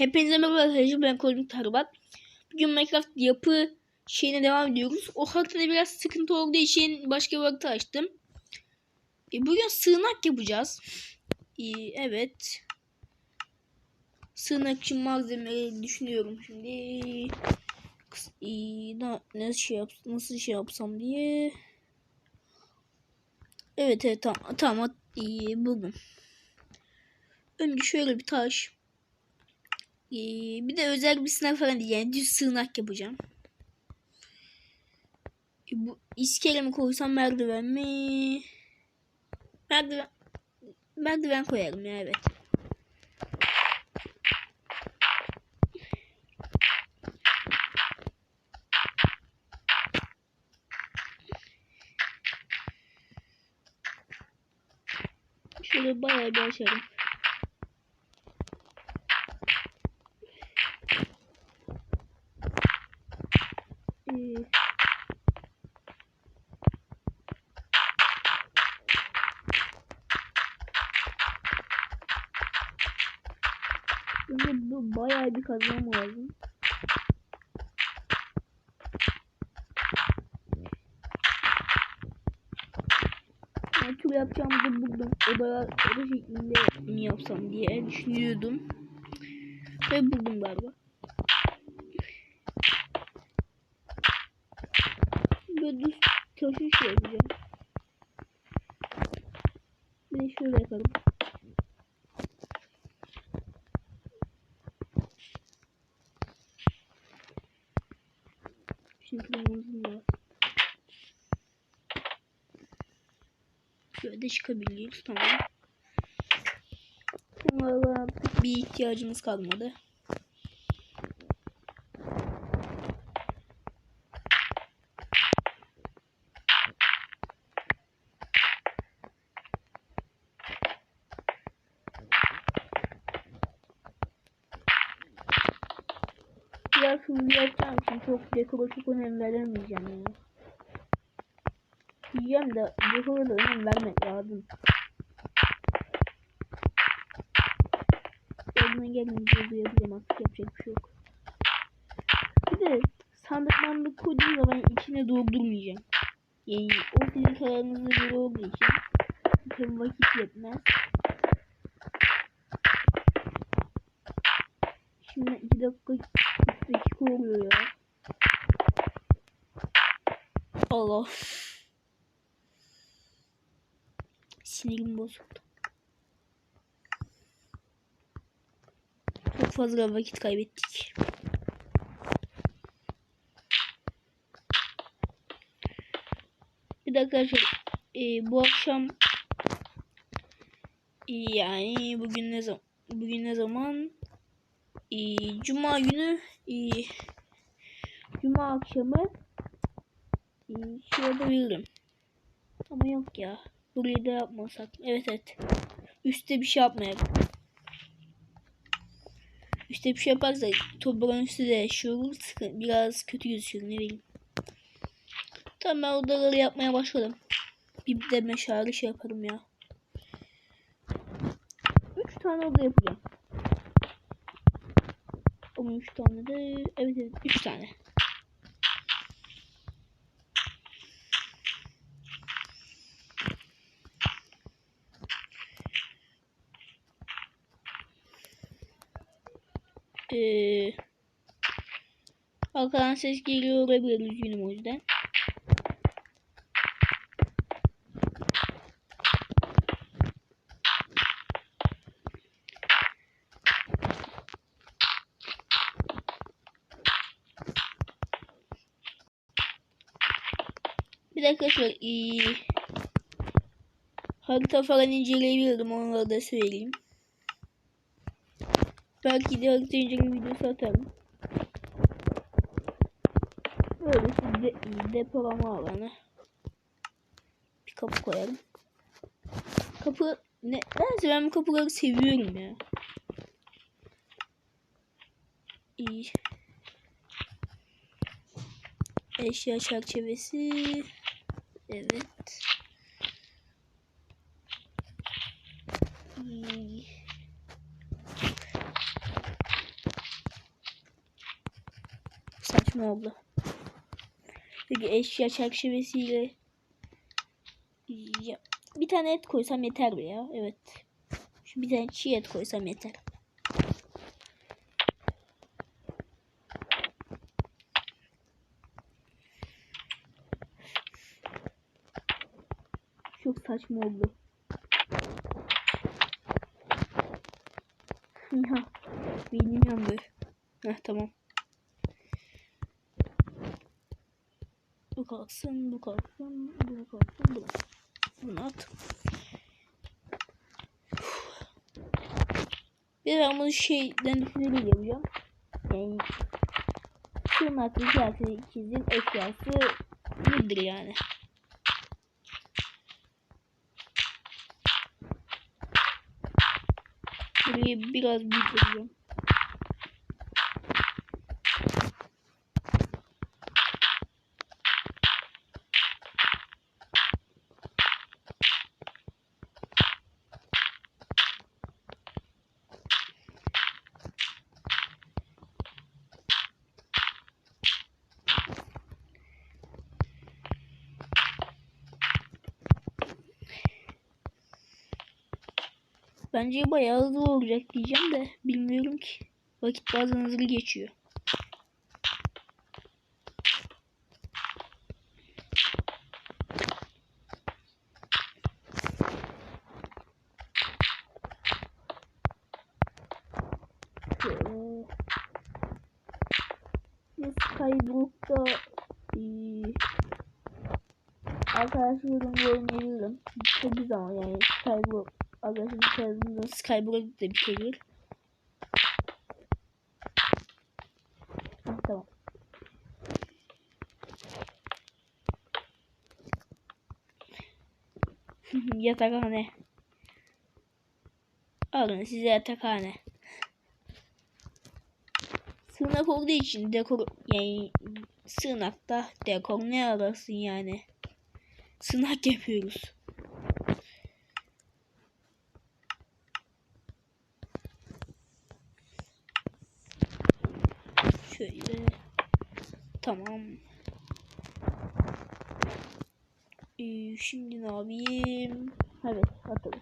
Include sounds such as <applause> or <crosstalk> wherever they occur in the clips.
Hepinize merhaba arkadaşlar ben Kozmik Tarbat. Bugün Minecraft yapı şeyine devam ediyoruz. O haritada biraz sıkıntı olduğu için başka bir harita açtım. E, bugün sığınak yapacağız. E, evet. Sığınak için malzemeleri düşünüyorum şimdi. E, na- nasıl şey yap nasıl şey yapsam diye. Evet evet tamam tamam e, buldum. Önce şöyle bir taş. Ee, bir de özel bir sınav falan değil. Düz sığınak yapacağım. Ee, bu iskele mi koysam merdiven mi? Merdiven merdiven koyarım ya evet. Şöyle bayağı bir açarım. Ee, Şimdi bu bayağı bir kazmam lazım. Ne tür yapacağımızı buldum. Oda, oda şeklinde mi yapsam diye düşünüyordum. Ve buldum galiba. Böyle düz taşı şey yapacağım. Bir de şöyle yapalım. Kırmızı da. Şöyle çıkabiliyoruz tamam. Valla bir ihtiyacımız kalmadı. Biraz hızlı yapacağım için çok dekora çok önem veremeyeceğim yani. Diyeceğim de dekora da önem vermek lazım. Eline gelince duyabilirim artık yapacak bir şey yok. Bir de sandık mandık koyduğum zaman içine doldurmayacağım. Yani o sizin kararınıza göre olduğu için tabii vakit yetmez. Şimdi 2 dakika 3 dakika oluyor ya. Allah. Sinirim bozuldu. Çok fazla vakit kaybettik. Bir dakika arkadaşlar. Ee, bu akşam yani bugün ne zaman bugün ne zaman ee, Cuma günü ee, Cuma akşamı ee, şey yapabilirim. Ama yok ya. Burayı da yapmasak. Evet evet. Üste bir şey yapmayalım. Üste bir şey yaparsak toprağın üstü de şey olur. Biraz kötü gözüküyor ne bileyim. Tamam ben odaları yapmaya başladım. Bir de meşale şey yaparım ya. Üç tane oda yapacağım. Ama üç tane de evet evet üç tane. Ee, arkadan ses geliyor olabilir üzgünüm o yüzden. Bir dakika şöyle ee, harita falan inceleyebilirdim onları da söyleyeyim. Belki de harita inceleme videosu atarım. Böyle de, depolama alanı. Bir kapı koyalım. Kapı ne? Neyse ben bu kapıları seviyorum ya. İyi. Eşya çerçevesi. Evet. Hmm. Saçma oldu. Peki eşya çerçevesiyle ya, bir tane et koysam yeter mi ya? Evet. Şu bir tane çiğ et koysam yeter. Saçma oldu. Ya beynim yandı. Heh tamam. Bu kalksın, bu kalksın, bu kalksın, bu. Bunu at. Bir ben bunu şeyden düşünerek yapacağım. Yani tırnaklı hikayesi ikizin eşyası nedir yani? Burayı biraz büyüteceğim. Bence bayağı hızlı olacak diyeceğim de bilmiyorum ki. Vakit bazen hızlı geçiyor. Skybrook'ta ee, arkadaşlarımla oynayabilirim. Çok güzel yani Skybrook arkadaşım çevremde Skybrook da bitebilir. Ha, tamam. <laughs> yatakhane. Alın size yatakhane. Sığınak olduğu için dekor yani sığınakta dekor ne arasın yani. Sığınak yapıyoruz. Şöyle. Tamam. Ee, şimdi ne yapayım? Evet atalım.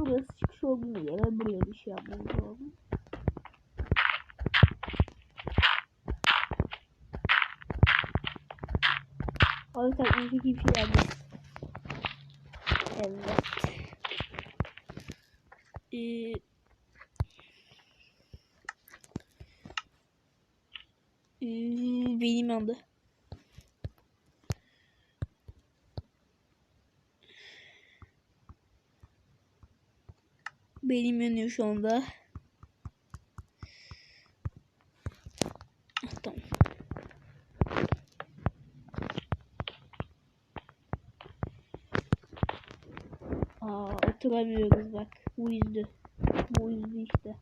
Burası çıkış olduğunu yere buraya bir şey yapmamız lazım. Sen önceki bir şey yapmış. Evet. Ee, ee, benim yanıyor şu anda. Ah, Tamam. Aa, bak. Bu yüzdü. Bu yüzdü işte.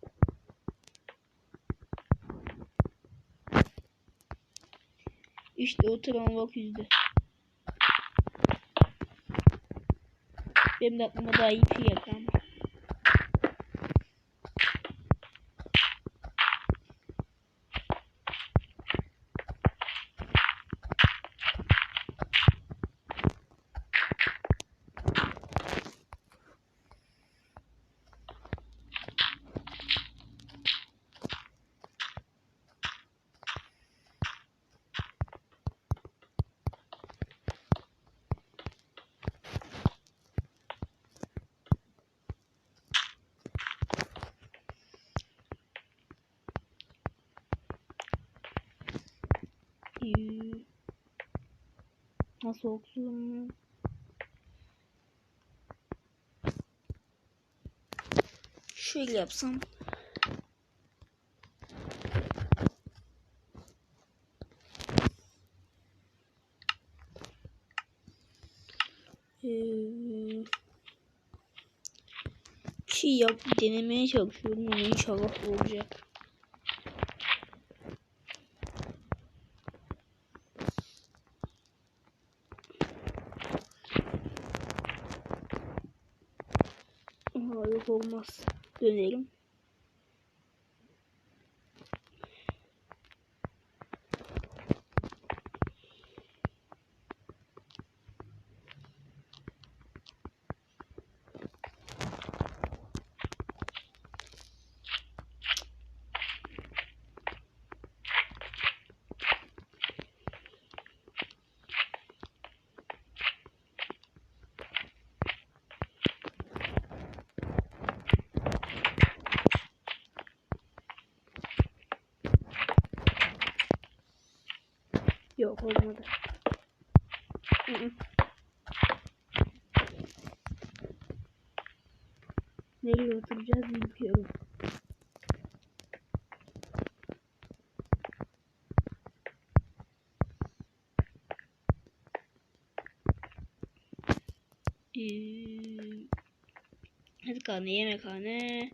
İşte oturan bak yüzdü. Benim de aklıma daha iyi bir şey ama. Ee, Nasıl olsun? Şöyle yapsam. Ee, şey yap denemeye çalışıyorum inşallah olacak. Aha, yok olmaz. Dönelim. Yok olmadı. Hı hı. Nereye oturacağız bilmiyorum. Ee, Yemekhane, yemekhane.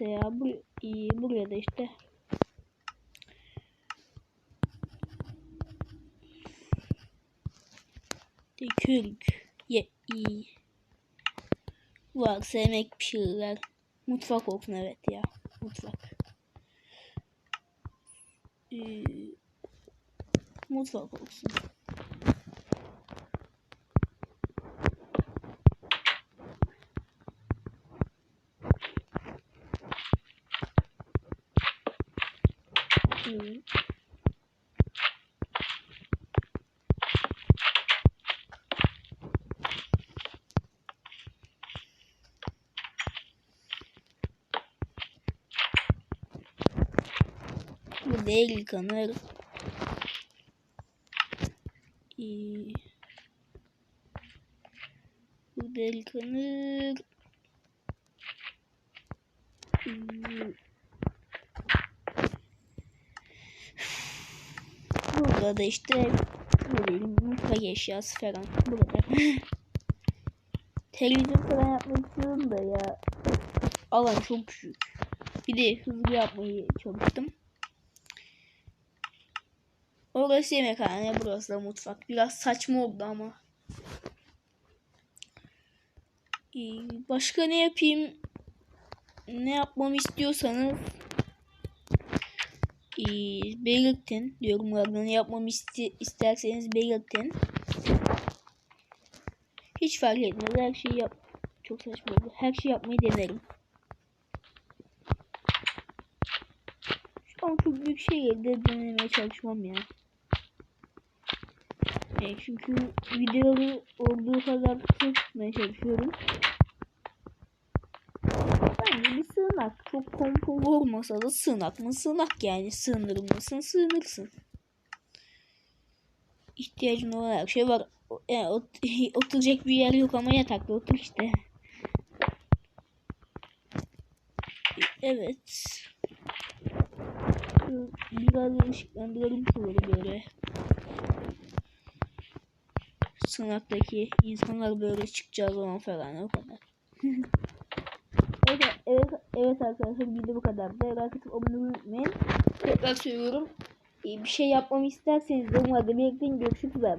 Neyse ya bu iyi buraya da işte de kürk ye iyi. Var sevmek pişirirler. Mutfak olsun evet ya. Mutfak. Ee, mutfak olsun. Hmm. Bu değil. Ee, bu değil. Burada da işte mutfak eşyası falan. Burada. <laughs> Televizyon falan yapmak istiyorum da ya. Alan çok küçük. Bir de hızlı yapmayı çalıştım. Orası yemekhane, burası da mutfak. Biraz saçma oldu ama. Ee, başka ne yapayım? Ne yapmamı istiyorsanız belirtin. Yorumlarda ne yapmamı iste isterseniz belirtin. Hiç fark etmez. Her şeyi yap. Çok saçma oldu. Her şeyi yapmayı denerim. Şu an çok büyük şeyleri denemeye çalışmam ya. E, çünkü videoları olduğu kadar kısa tutmaya çalışıyorum. Bence bir sığınak. Çok konforlu olmasa da sığınak mı sığınak yani. Sığınır mısın sığınırsın. İhtiyacın olan her şey var. Yani ot <laughs> oturacak bir yer yok ama yatakta otur işte. Evet. Biraz ışıklandıralım şuraları böyle. Sığınaktaki insanlar böyle çıkacağı zaman falan o kadar. <laughs> evet, evet, evet arkadaşlar video bu kadar. Like atıp abone olmayı. Tekrar söylüyorum. Ee, Bir şey yapmamı isterseniz yorumlarda belirtin. Görüşürüz. Bay bay.